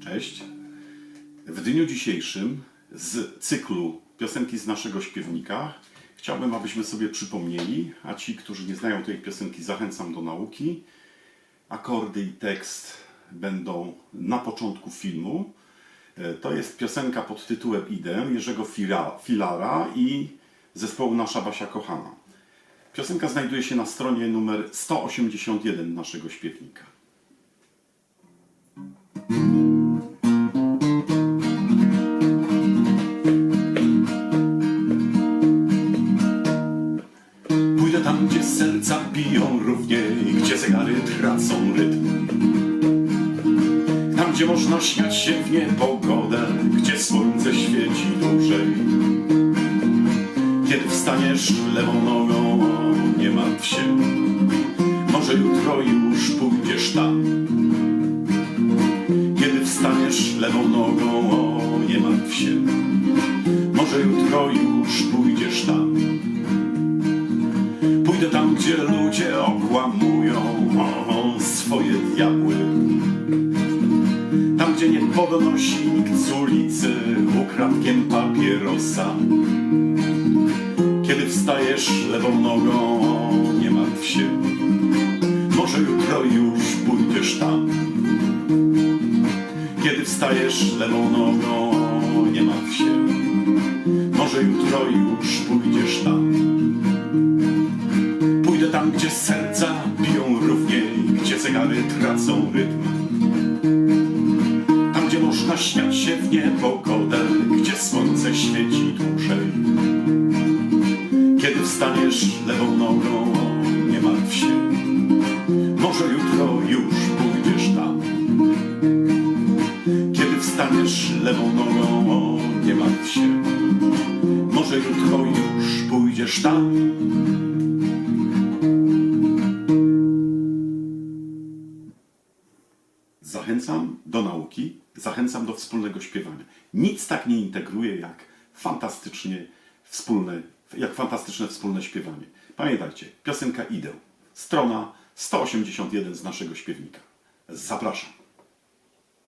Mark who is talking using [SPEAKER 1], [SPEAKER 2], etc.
[SPEAKER 1] Cześć. W dniu dzisiejszym z cyklu Piosenki z naszego śpiewnika chciałbym, abyśmy sobie przypomnieli, a ci, którzy nie znają tej piosenki, zachęcam do nauki. Akordy i tekst będą na początku filmu. E, To jest piosenka pod tytułem Idę Jerzego Fila- Filara i zespołu Nasza Basia Kochana. Piosenka znajduje się na stronie numer 181 naszego śpiewnika. Tam, gdzie serca biją równiej, gdzie zegary tracą rytm. Tam, gdzie można śmiać się w niepogodę, gdzie słońce świeci dłużej. Kiedy wstaniesz lewą nogą, o, nie martw się, może jutro już pójdziesz tam. Kiedy wstaniesz lewą nogą, o, nie martw się, może jutro już pójdziesz tam. Gdzie ludzie okłamują swoje diabły. Tam, gdzie nie podnosi nikt z ulicy ukradkiem papierosa. Kiedy wstajesz lewą nogą, nie martw się, może jutro już pójdziesz tam. Kiedy wstajesz lewą nogą, nie martw się, może jutro już pójdziesz tam. Tam, gdzie serca biją równiej, gdzie zegary tracą rytm. Tam, gdzie można śmiać się w niepogodę, gdzie słońce świeci dłużej. Kiedy wstaniesz lewą nogą, o, nie martw się, może jutro już pójdziesz tam. Kiedy wstaniesz lewą nogą, o, nie martw się, może jutro już pójdziesz tam. Zachęcam do nauki, zachęcam do wspólnego śpiewania. Nic tak nie integruje jak fantastycznie wspólne, jak fantastyczne wspólne śpiewanie. Pamiętajcie, piosenka Idę, strona 181 z naszego śpiewnika. Zapraszam.